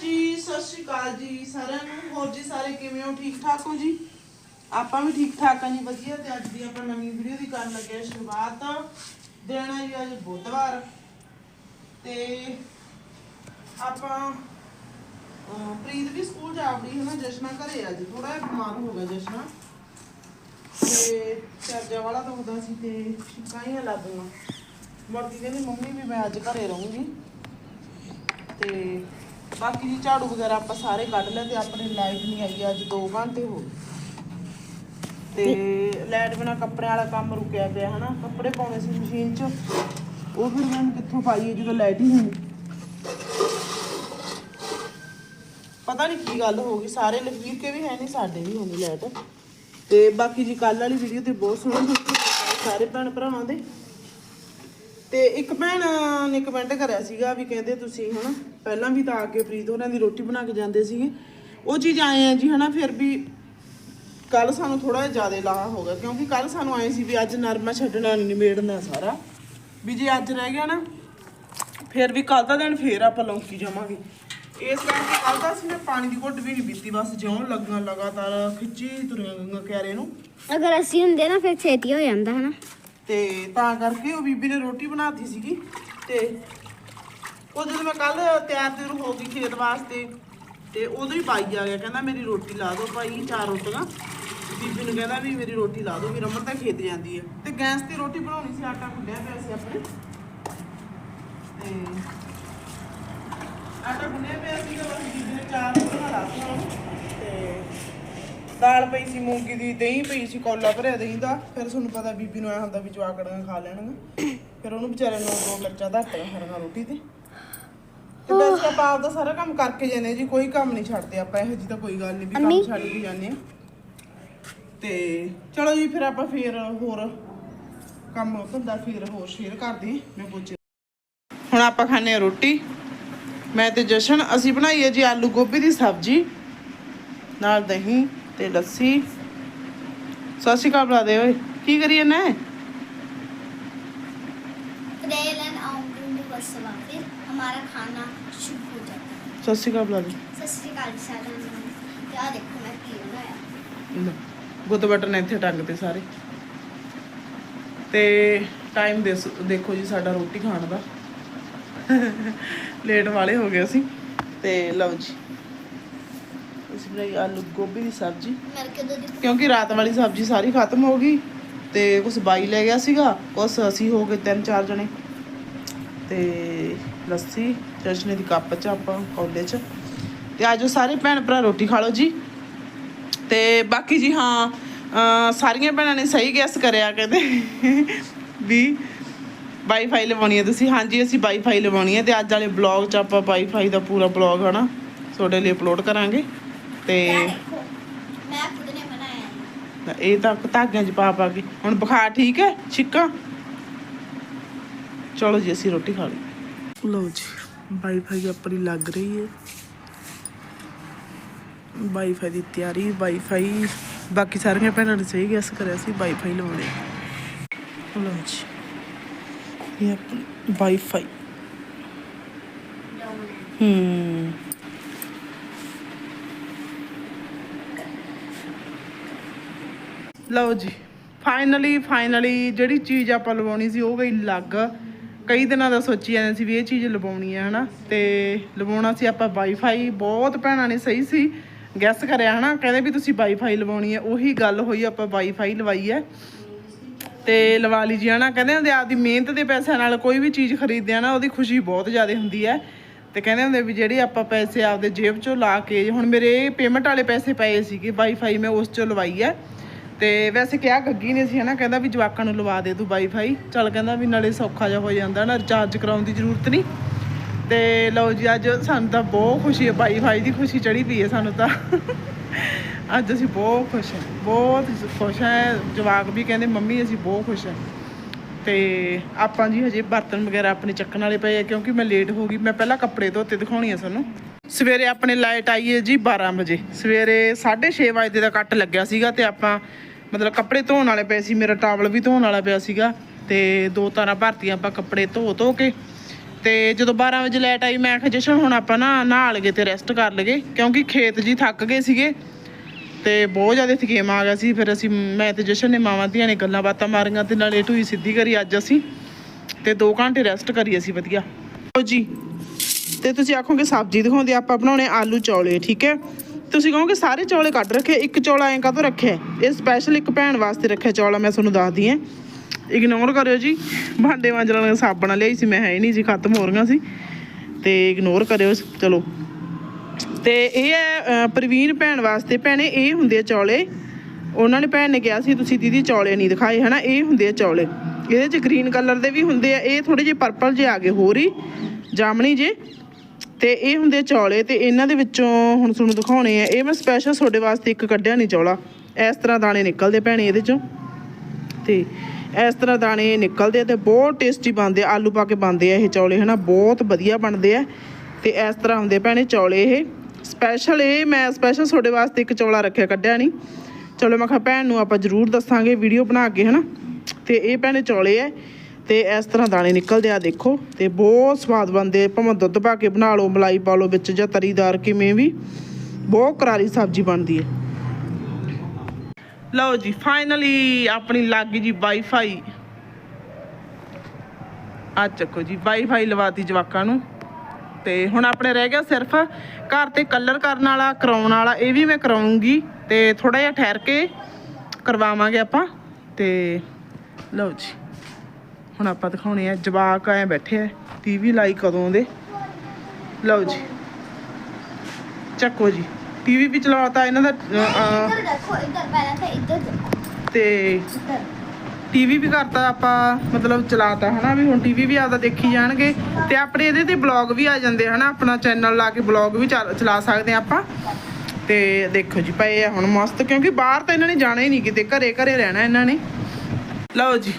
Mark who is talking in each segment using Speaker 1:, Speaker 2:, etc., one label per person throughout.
Speaker 1: ਜੀ, ਸਤਿ ਸ਼੍ਰੀ ਅਕਾਲ ਜੀ ਸਾਰਿਆਂ ਨੂੰ। ਹੋਰ ਜੀ ਸਾਰੇ ਕਿਵੇਂ ਹੋ? ਠੀਕ ਠਾਕ ਹੋ ਜੀ? ਆਪਾਂ ਵੀ ਠੀਕ ਠਾਕ ਆ ਜੀ, ਵਧੀਆ। ਤੇ ਅੱਜ ਦੀ ਆਪਾਂ ਨਵੀਂ ਵੀਡੀਓ ਦੀ ਕਰਨ ਲੱਗੇ ਹਾਂ ਸ਼ੁਰੂਆਤ। ਦਿਨ ਹੈ ਜੀ ਅੱਜ ਬੁੱਧਵਾਰ। ਤੇ ਆਪਾਂ ਪ੍ਰੀਤ ਵੀ ਸਕੂਲ ਜਾ ਵੜੀ ਹੈ ਨਾ, ਜਸ਼ਨਾ ਘਰੇ ਅੱਜ। ਥੋੜਾ ਜਿਹਾ ਬਿਮਾਰ ਹੋ ਗਿਆ ਜਸ਼ਨਾ। ਤੇ ਚਾਰਜਾ ਵਾਲਾ ਦੁਖਦਾ ਸੀ ਤੇ ਸ਼ਿਕਾਈਆਂ ਲੱਗੀਆਂ ਮਰਦੀ ਕਹਿੰਦੀ, ਮੰਮੀ, ਵੀ ਮੈਂ ਅੱਜ ਘਰੇ ਰਹੂੰਗੀ। ਤੇ ਬਾਕੀ ਜੀ ਝਾੜੂ ਵਗੈਰਾ ਆਪਾਂ ਸਾਰੇ ਕੱਢ ਲਏ ਤੇ ਆਪਣੀ ਲਾਈਟ ਨਹੀਂ ਆਈ ਅੱਜ 2 ਘੰਟੇ ਹੋ ਗਏ। ਤੇ ਲਾਈਟ ਬਿਨਾ ਕੱਪੜਿਆਂ ਵਾਲਾ ਕੰਮ ਰੁਕਿਆ ਪਿਆ ਹਨਾ, ਕੱਪੜੇ ਪਾਉਣੇ ਸੀ ਮਸ਼ੀਨ 'ਚ। ਉਹ ਫਿਰ ਮੈਂ ਕਿੱਥੋਂ ਪਾਈਏ ਜਦੋਂ ਲਾਈਟ ਹੀ ਨਹੀਂ। ਪਤਾ ਨਹੀਂ ਕੀ ਗੱਲ ਹੋ ਗਈ, ਸਾਰੇ ਲਖਵੀਰ ਕੇ ਵੀ ਹੈ ਨਹੀਂ, ਸਾਡੇ ਵੀ ਹੈ ਨਹੀਂ ਲਾਈਟ। ਤੇ ਬਾਕੀ ਜੀ ਕੱਲ ਵਾਲੀ ਵੀਡੀਓ ਤੇ ਬਹੁਤ ਸੋਹਣੇ ਸਾਰੇ ਭੈਣ ਭਰਾਵਾਂ ਦੇ। ਤੇ ਇੱਕ ਭੈਣ ਨੇ ਕਮੈਂਟ ਕਰਿਆ ਸੀਗਾ ਵੀ ਕਹਿੰਦੇ ਤੁਸੀਂ ਹਨਾ, ਪਹਿਲਾਂ ਵੀ ਤਾਂ ਆ ਕੇ ਪ੍ਰੀਤ ਹੋਰਾਂ ਦੀ ਰੋਟੀ ਬਣਾ ਕੇ ਜਾਂਦੇ ਸੀਗੇ। ਉਹ ਚੀਜ਼ ਆਏ ਆ ਜੀ ਹਨਾ, ਫਿਰ ਵੀ ਕੱਲ ਸਾਨੂੰ ਥੋੜਾ ਜਿਹਾ ਜ਼ਿਆਦਾ ਲਾਹਾ ਹੋ ਗਿਆ, ਕਿਉਂਕਿ ਕੱਲ ਸਾਨੂੰ ਆਏ ਸੀ ਵੀ ਅੱਜ ਨਰਮਾ ਛੱਡਣਾ, ਨਿਬੇੜਨਾ ਸਾਰਾ। ਵੀ ਜੇ ਅੱਜ ਰਹਿ ਗਿਆ ਨਾ, ਫਿਰ ਵੀ ਕੱਲ ਦਾ ਦਿਨ ਫੇਰ ਆਪਾਂ ਲੌਂਕੀ ਜਾਵਾਂਗੇ। ਇਸ ਕਰਕੇ ਕੱਲ ਦਾ ਅਸੀਂ ਮੈਂ ਪਾਣੀ ਦੀ ਘੁੱਟ ਵੀ ਨਹੀਂ ਪੀਤੀ, ਬਸ ਜਿਉਂ ਲੱਗਾ ਲਗਾਤਾਰ ਖਿੱਚੀ ਤੁਰੀਆਂ ਗਈਆਂ ਕਿਆਰੇ ਨੂੰ।
Speaker 2: ਅਗਰ ਅਸੀਂ ਹੁੰਦੇ ਨਾ, ਫਿਰ ਛੇਤੀ ਹੋ ਜਾਂਦਾ ਹਨਾ।
Speaker 1: ਤੇ ਤਾਂ ਕਰਕੇ ਉਹ ਬੀਬੀ ਨੇ ਰੋਟੀ ਬਣਾਤੀ ਸੀਗੀ ਤੇ ਉਹ ਜਦੋਂ ਮੈਂ ਕੱਲ ਤਿਆਰ ਤਿਰ ਹੋ ਗਈ ਖੇਤ ਵਾਸਤੇ ਤੇ ਉਦੋਂ ਹੀ ਬਾਈ ਆ ਗਿਆ, ਕਹਿੰਦਾ ਮੇਰੀ ਰੋਟੀ ਲਾ ਦਿਓ ਭਾਈ, ਚਾਰ ਰੋਟੀਆਂ। ਬੀਬੀ ਨੂੰ ਕਹਿੰਦਾ ਵੀ ਮੇਰੀ ਰੋਟੀ ਲਾ ਦਿਓ, ਵੀ ਰਮਨ ਤਾਂ ਖੇਤ ਜਾਂਦੀ ਹੈ। ਤੇ ਗੈਸ ਤੇ ਰੋਟੀ ਬਣਾਉਣੀ ਸੀ, ਆਟਾ ਗੁੰਨਿਆ ਪਿਆ ਸੀ ਆਪਣੇ। ਤੇ ਆਟਾ ਗੁੰਨਿਆ ਪਿਆ ਸੀ ਬਸ ਬੀਬੀ ਨੇ ਚਾਰ ਰੋਟੀਆਂ ਲਾ ਉਹਨੂੰ। ਤੇ ਦਾਲ ਪਈ ਸੀ ਮੂੰਗੀ ਦੀ ਦਹੀਂ ਪਈ ਸੀ ਕੋਲਾ ਭਰਿਆ ਦਹੀਂ ਦਾ। ਫਿਰ ਤੁਹਾਨੂੰ ਪਤਾ ਬੀਬੀ ਨੂੰ ਐ ਹੁੰਦਾ ਵੀ ਜਵਾਕੜੀਆਂ ਖਾ ਲੈਣਗੇ ਫਿਰ ਉਹਨੂੰ ਵਿਚਾਰੇ ਨੂੰ ਦੋ ਮਿਰਚਾਂ ਧੱਟੀਆਂ ਹਰੀਆਂ ਰੋਟੀ ਤੇ। ਤੇ ਬਸ ਆਪਾਂ ਆਪਦਾ ਸਾਰਾ ਕੰਮ ਕਰਕੇ ਜਾਂਦੇ ਜੀ ਕੋਈ ਕੰਮ ਨਹੀਂ ਛੱਡਦੇ ਆਪਾਂ ਇਹੋ ਜੀ ਤਾਂ ਕੋਈ ਗੱਲ ਨਹੀਂ ਵੀ ਕੰਮ? ਛੱਡ ਕੇ ਜਾਂਦੇ ਆ ਤੇ ਚਲੋ ਜੀ ਫਿਰ ਆਪਾਂ ਫੇਰ ਹੋਰ ਕੰਮ ਧੰਦਾ ਫੇਰ ਹੋਰ ਸ਼ੇਅਰ ਕਰਦੇ। ਮੈਂ ਪੁੱਛ ਹੁਣ ਆਪਾਂ ਖਾਣੇ ਰੋਟੀ। ਮੈਂ ਤੇ ਜਸ਼ਨ ਅਸੀਂ ਬਣਾਈ ਹੈ ਜੀ ਆਲੂ ਗੋਭੀ ਦੀ ਸਬਜ਼ੀ ਨਾਲ ਦਹੀਂ। ਤੇ ਲੱਸੀ ਸਤਿ ਸ਼੍ਰੀ ਅਕਾਲ ਬੁਲਾ ਦੇ ਓਏ ਕੀ ਕਰੀਏ ਨੇ
Speaker 2: रेलन आउंड वसवा फिर हमारा खाना शुरू हो जाता है
Speaker 1: ਸਤਿ ਸ਼੍ਰੀ ਅਕਾਲ ਬੁਲਾ ਦੇ
Speaker 2: सत श्रीकाल सारा क्या देखो मैं की बनाया
Speaker 1: ਲੈ, ਗੁੱਤ ਬਟਨ ਇੱਥੇ ਟੰਗ ਤੇ ਸਾਰੇ ਤੇ ਟਾਈਮ ਦੇਖੋ ਜੀ ਸਾਡਾ ਰੋਟੀ ਖਾਣ ਦਾ ਲੇਟ ਵਾਲੇ ਹੋ ਗਏ ਅਸੀਂ ਤੇ ਲਓ ਜੀ ਅਸੀਂ ਨਹੀਂ ਆਲੂ ਗੋਭੀ ਦੀ ਸਬਜ਼ੀ। ਕਿਉਂਕਿ ਰਾਤ ਵਾਲੀ ਸਬਜ਼ੀ ਸਾਰੀ ਖਤਮ ਹੋ ਗਈ ਤੇ ਕੁਝ ਬਾਈ ਲੈ ਗਿਆ ਸੀਗਾ ਕੁਝ ਅਸੀਂ ਹੋ ਗਏ ਤਿੰਨ ਚਾਰ ਜਣੇ। ਤੇ ਲੱਸੀ ਚਸ਼ਨੇ ਦੀ ਕੱਪ ਚ ਆਪਾਂ ਕਾਲਜ ਤੇ ਆਜੋ ਸਾਰੇ ਭੈਣ ਭਰਾ ਰੋਟੀ ਖਾ ਲਓ ਜੀ। ਤੇ ਬਾਕੀ ਜੀ ਹਾਂ ਸਾਰੀਆਂ ਭੈਣਾਂ ਨੇ ਸਹੀ ਗੈਸ ਕਰਿਆ ਕਹਿੰਦੇ ਵੀ ਵਾਈਫਾਈ ਲਵਾਉਣੀ ਹੈ ਤੁਸੀਂ। ਹਾਂਜੀ ਅਸੀਂ ਵਾਈਫਾਈ ਲਵਾਉਣੀ ਹੈ ਤੇ ਅੱਜ ਵਾਲੇ ਬਲੌਗ 'ਚ ਆਪਾਂ ਵਾਈਫਾਈ ਦਾ ਪੂਰਾ ਬਲੌਗ ਹਨਾ ਤੁਹਾਡੇ ਲਈ ਅਪਲੋਡ ਕਰਾਂਗੇ। ਤੇ ਇਹ ਤਾਂ ਧਾਗਿਆਂ 'ਚ ਪਾ ਪਾ ਕੇ, ਹੁਣ ਬੁਖਾਰ ਠੀਕ ਹੈ? ਛਿੱਕਾ? ਚਲੋ ਜੀ, ਅਸੀਂ ਰੋਟੀ ਖਾ ਲਈ। ਲਓ ਜੀ, ਵਾਈਫਾਈ ਆਪਣੀ ਲੱਗ ਰਹੀ ਹੈ। ਵਾਈਫਾਈ ਦੀ ਤਿਆਰੀ, ਵਾਈਫਾਈ, ਬਾਕੀ ਸਾਰੀਆਂ ਭੈਣਾਂ ਨੇ ਸਹੀ ਗੈਸ ਕਰਿਆ ਸੀ, ਵਾਈਫਾਈ ਲਵਾਉਣੇ ਲਓ ਜੀ, ਇਹ ਆਪਣੀ ਵਾਈਫਾਈ। ਹੂੰ। ਲਓ ਜੀ ਫਾਈਨਲੀ ਫਾਈਨਲੀ ਜਿਹੜੀ ਚੀਜ਼ ਆਪਾਂ ਲਵਾਉਣੀ ਸੀ, ਉਹ ਗਈ ਲੱਗ। ਕਈ ਦਿਨਾਂ ਦਾ ਸੋਚੀ ਜਾਂਦੇ ਸੀ ਵੀ ਇਹ ਚੀਜ਼ ਲਵਾਉਣੀ ਹੈ ਹਨਾ? ਤੇ ਲਵਾਉਣਾ ਸੀ ਆਪਾਂ ਵਾਈਫਾਈ ਬਹੁਤ ਭੈਣਾਂ ਨੇ ਸਹੀ ਸੀ। ਗੈਸ ਕਰਿਆ, ਹਨਾ? ਕਹਿੰਦੇ ਵੀ ਤੁਸੀਂ ਵਾਈਫਾਈ ਲਵਾਉਣੀ ਹੈ ਉਹੀ ਗੱਲ ਹੋਈ, ਆਪਾਂ ਵਾਈਫਾਈ ਲਵਾਈ ਹੈ ਤੇ ਲਵਾ ਲਈ ਜੀ, ਹਨਾ? ਕਹਿੰਦੇ ਹੁੰਦੇ ਆਪਦੀ ਮਿਹਨਤ ਦੇ ਪੈਸਿਆਂ ਨਾਲ ਕੋਈ ਵੀ ਚੀਜ਼ ਖਰੀਦਦੇ ਆ ਨਾ, ਉਹਦੀ ਖੁਸ਼ੀ ਬਹੁਤ ਜ਼ਿਆਦਾ ਹੁੰਦੀ ਹੈ ਤੇ ਕਹਿੰਦੇ ਹੁੰਦੇ ਵੀ ਜਿਹੜੇ ਆਪਾਂ ਪੈਸੇ ਆਪਦੇ ਜੇਬ ਚੋਂ ਲਾ ਕੇ, ਹੁਣ ਮੇਰੇ ਪੇਮੈਂਟ ਵਾਲੇ ਪੈਸੇ ਪਏ ਸੀਗੇ ਵਾਈਫਾਈ ਮੈਂ ਉਸ ਚੋਂ ਲਵਾਈ ਹੈ ਤੇ ਵੈਸੇ ਕਿਹਾ ਗੱਗੀ ਨੇ ਸੀ ਹਨਾ, ਕਹਿੰਦਾ ਵੀ ਜਵਾਕਾਂ ਨੂੰ ਲਵਾ ਦੇ ਤੂੰ ਵਾਈਫਾਈ ਚੱਲ ਕਹਿੰਦਾ ਵੀ ਨਾਲੇ ਸੌਖਾ ਜਿਹਾ ਹੋ ਜਾਂਦਾ ਨਾ ਰਿਚਾਰਜ ਕਰਾਉਣ ਦੀ ਜ਼ਰੂਰਤ ਨਹੀਂ। ਤੇ ਲਓ ਜੀ, ਅੱਜ ਸਾਨੂੰ ਤਾਂ ਬਹੁਤ ਖੁਸ਼ੀ ਹੈ ਵਾਈਫਾਈ ਦੀ ਖੁਸ਼ੀ ਚੜੀ ਪਈ ਹੈ ਸਾਨੂੰ ਤਾਂ। ਅੱਜ ਅਸੀਂ ਬਹੁਤ ਖੁਸ਼ ਹਾਂ, ਬਹੁਤ ਖੁਸ਼ ਹਾਂ। ਜਵਾਕ ਵੀ ਕਹਿੰਦੇ, ਮੰਮੀ ਅਸੀਂ ਬਹੁਤ ਖੁਸ਼ ਹਾਂ। ਤੇ ਆਪਾਂ ਜੀ ਹਜੇ ਬਰਤਨ ਵਗੈਰਾ ਆਪਣੇ ਚੱਕਣ ਵਾਲੇ ਪਏ ਆ, ਕਿਉਂਕਿ ਮੈਂ ਲੇਟ ਹੋ ਗਈ। ਮੈਂ ਪਹਿਲਾਂ ਕੱਪੜੇ ਧੋਤੇ ਦਿਖਾਉਣੀ ਆ ਤੁਹਾਨੂੰ। ਸਵੇਰੇ ਆਪਣੇ ਲਾਈਟ ਆਈ ਹੈ ਜੀ 12 ਵਜੇ। ਸਵੇਰੇ 6:30 ਵਜੇ ਦਾ ਕੱਟ ਲੱਗਿਆ ਸੀਗਾ ਤੇ ਆਪਾਂ ਮਤਲਬ ਕੱਪੜੇ ਧੋਣ ਵਾਲੇ ਪਏ ਸੀ, ਮੇਰਾ ਟਾਵਲ ਵੀ ਧੋਣ ਵਾਲਾ ਪਿਆ ਸੀਗਾ ਤੇ ਦੋ ਤਾਰਾਂ ਭਰਤੀਆਂ ਆਪਾਂ ਕੱਪੜੇ ਧੋ ਧੋ ਕੇ ਤੇ ਜਦੋਂ 12 ਵਜੇ ਲਾਈਟ ਆਈ, ਮੈਂ ਕਿਹਾ ਜਸ਼ਨ ਹੁਣ ਆਪਾਂ ਨਾ ਨਹਾ ਲਗੇ ਤੇ ਰੈਸਟ ਕਰ ਲਗੇ ਕਿਉਂਕਿ ਖੇਤ ਜੀ ਥੱਕ ਗਏ ਸੀਗੇ ਤੇ ਬਹੁਤ ਜ਼ਿਆਦਾ ਥਕੇਮ ਆ ਗਿਆ ਸੀ। ਫਿਰ ਅਸੀਂ, ਮੈਂ ਤੇ ਜਸ਼ਨ ਨੇ ਮਾਵਾਂ ਧੀਆਂ ਨੇ ਗੱਲਾਂ ਬਾਤਾਂ ਮਾਰੀਆਂ ਤੇ ਨਾਲੇ ਢੂਈ ਸਿੱਧੀ ਕਰੀ ਅੱਜ ਅਸੀਂ ਤੇ 2 ਘੰਟੇ ਰੈਸਟ ਕਰੀ ਅਸੀਂ ਵਧੀਆ। ਜੀ ਤੇ ਤੁਸੀਂ ਆਖੋਗੇ ਸਬਜ਼ੀ ਦਿਖਾਉਂਦੇ, ਆਪਾਂ ਬਣਾਉਣੇ ਆਲੂ ਚੌਲੇ, ਠੀਕ ਹੈ? ਤੁਸੀਂ ਕਹੋਗੇ ਸਾਰੇ ਚੌਲੇ ਕੱਢ ਰੱਖੇ, ਇੱਕ ਚੌਲਾ ਐਂ ਕਾਹਤੋਂ ਰੱਖਿਆ? ਇਹ ਸਪੈਸ਼ਲ ਇੱਕ ਭੈਣ ਵਾਸਤੇ ਰੱਖਿਆ ਚੌਲਾ, ਮੈਂ ਤੁਹਾਨੂੰ ਦੱਸਦੀ ਹਾਂ ਇਗਨੋਰ ਕਰਿਓ ਜੀ। ਭਾਂਡੇ ਮਾਂਜਣ ਵਾਲੀਆਂ ਸਾਬਣਾਂ ਲਿਆਈ ਸੀ, ਮੈਂ ਹੈ ਨਹੀਂ ਜੀ, ਖਤਮ ਹੋ ਰਹੀਆਂ ਸੀ। ਤੇ ਇਗਨੋਰ ਕਰਿਓ ਚਲੋ। ਤੇ ਇਹ ਹੈ ਪ੍ਰਵੀਨ ਭੈਣ ਵਾਸਤੇ। ਭੈਣੇ, ਇਹ ਹੁੰਦੇ ਆ ਚੌਲੇ। ਉਹਨਾਂ ਨੇ, ਭੈਣ ਨੇ ਕਿਹਾ ਸੀ, ਤੁਸੀਂ ਦੀਦੀ ਚੌਲੇ ਨਹੀਂ ਦਿਖਾਏ, ਹਨਾ? ਇਹ ਹੁੰਦੇ ਆ ਚੌਲੇ। ਇਹਦੇ ਚ ਗ੍ਰੀਨ ਕਲਰ ਦੇ ਵੀ ਹੁੰਦੇ ਆ। ਇਹ ਥੋੜੇ ਜਿਹੇ ਪਰਪਲ ਜੇ ਆ ਗਏ, ਹੋਰ ਹੀ। ਜਾਮਣੀ ਜੇ। ਤੇ ਇਹ ਹੁੰਦੇ ਆ ਚੌਲੇ ਤੇ ਇਹਨਾਂ ਦੇ ਵਿੱਚੋਂ ਹੁਣ ਤੁਹਾਨੂੰ ਦਿਖਾਉਣੇ ਆ, ਇਹ ਮੈਂ ਸਪੈਸ਼ਲ ਤੁਹਾਡੇ ਵਾਸਤੇ ਇੱਕ ਕੱਢਿਆ ਨਹੀਂ ਚੌਲਾ। ਇਸ ਤਰ੍ਹਾਂ ਦਾਣੇ ਨਿਕਲਦੇ ਭੈਣੇ ਇਹਦੇ ਚੋਂ। ਤੇ ਇਸ ਤਰ੍ਹਾਂ ਦਾਣੇ ਨਿਕਲਦੇ ਆ ਤੇ ਬਹੁਤ ਟੇਸਟੀ ਬਣਦੇ ਆਲੂ ਪਾ ਕੇ ਬਣਦੇ ਆ ਇਹ ਚੌਲੇ, ਹਨਾ? ਬਹੁਤ ਵਧੀਆ ਬਣਦੇ ਆ। ਤੇ ਇਸ ਤਰ੍ਹਾਂ ਹੁੰਦੇ ਭੈਣੇ ਚੌਲੇ ਇਹ। ਸਪੈਸ਼ਲ ਇਹ, ਮੈਂ ਸਪੈਸ਼ਲ ਤੁਹਾਡੇ ਵਾਸਤੇ ਇੱਕ ਚੌਲਾ ਰੱਖਿਆ, ਕੱਢਿਆ ਨਹੀਂ ਚਲੋ ਮੈਂ ਕਿਹਾ ਭੈਣ ਨੂੰ ਆਪਾਂ ਜ਼ਰੂਰ ਦੱਸਾਂਗੇ ਵੀਡੀਓ ਬਣਾ ਕੇ, ਹਨਾ? ਤੇ ਇਹ ਭੈਣੇ ਚੌਲੇ ਆ। ਤੇ ਇਸ ਤਰ੍ਹਾਂ ਦਾਣੇ ਨਿਕਲਦੇ ਆ, ਦੇਖੋ। ਤੇ ਬਹੁਤ ਸਵਾਦ ਬਣਦੇ ਭਾਵੇਂ ਦੁੱਧ ਪਾ ਕੇ ਬਣਾ ਲਓ, ਮਲਾਈ ਪਾ ਲਓ ਵਿੱਚ ਜਾਂ ਤਰੀਦਾਰ ਕਿਵੇਂ ਵੀ, ਬਹੁਤ ਕਰਾਰੀ ਸਬਜ਼ੀ ਬਣਦੀ ਹੈ। ਲਓ ਜੀ ਫਾਈਨਲੀ ਆਪਣੀ ਲੱਗ ਗਈ ਜੀ ਵਾਈਫਾਈ ਆ ਚੱਕੋ ਜੀ ਵਾਈਫਾਈ ਲਵਾਤੀ ਜਵਾਕਾਂ ਨੂੰ। ਤੇ ਹੁਣ ਆਪਣੇ ਰਹਿ ਗਿਆ ਸਿਰਫ ਘਰ ਤੇ ਕਲਰ ਕਰਨ ਵਾਲਾ, ਕਰਾਉਣ ਵਾਲਾ, ਇਹ ਵੀ ਮੈਂ ਕਰਾਉਂਗੀ ਤੇ ਥੋੜਾ ਜਿਹਾ ਠਹਿਰ ਕੇ ਕਰਵਾਵਾਂਗੇ ਆਪਾਂ। ਤੇ ਲਓ ਜੀ। ਹੁਣ ਆਪਾਂ ਦਿਖਾਉਣੇ ਆ ਜਵਾਕ ਐ ਬੈਠੇ ਆ ਟੀਵੀ ਲਾਈ ਕਦੋਂ ਦੇ? ਲਓ ਜੀ। ਚੱਕੋ ਜੀ। ਟੀਵੀ ਵੀ ਚਲਾਤਾ ਇਹਨਾਂ ਦਾ ਅ, ਅ,
Speaker 2: ਇੱਧਰ ਦੇਖੋ ਇੱਧਰ ਪਹਿਲਾਂ ਤਾਂ ਇੱਧਰ
Speaker 1: ਟੀਵੀ ਵੀ ਕਰਤਾ ਆਪਾਂ ਮਤਲਬ ਚਲਾਤਾ ਹਨਾ ਵੀ ਹੁਣ ਟੀਵੀ ਵੀ ਆਦਾ ਦੇਖੀ ਜਾਣਗੇ। ਤੇ ਆਪਣੇ ਇਹਦੇ ਤੇ ਬਲੌਗ ਵੀ ਆ ਜਾਂਦੇ ਹਨਾ ਆਪਣਾ ਚੈਨਲ ਲਾ ਕੇ ਬਲੌਗ ਵੀ ਚੱਲ- ਚਲਾ ਸਕਦੇ ਆ ਆਪਾਂ। ਤੇ ਦੇਖੋ ਜੀ ਪਏ ਆ ਹੁਣ ਮਸਤ ਕਿਉਂਕਿ ਬਾਹਰ ਤਾਂ ਇਹਨਾਂ ਨੇ ਜਾਣਾ ਹੀ ਨਹੀਂ ਕਿਤੇ ਘਰੇ ਘਰੇ ਰਹਿਣਾ ਇਹਨਾਂ ਨੇ। ਲਓ ਜੀ।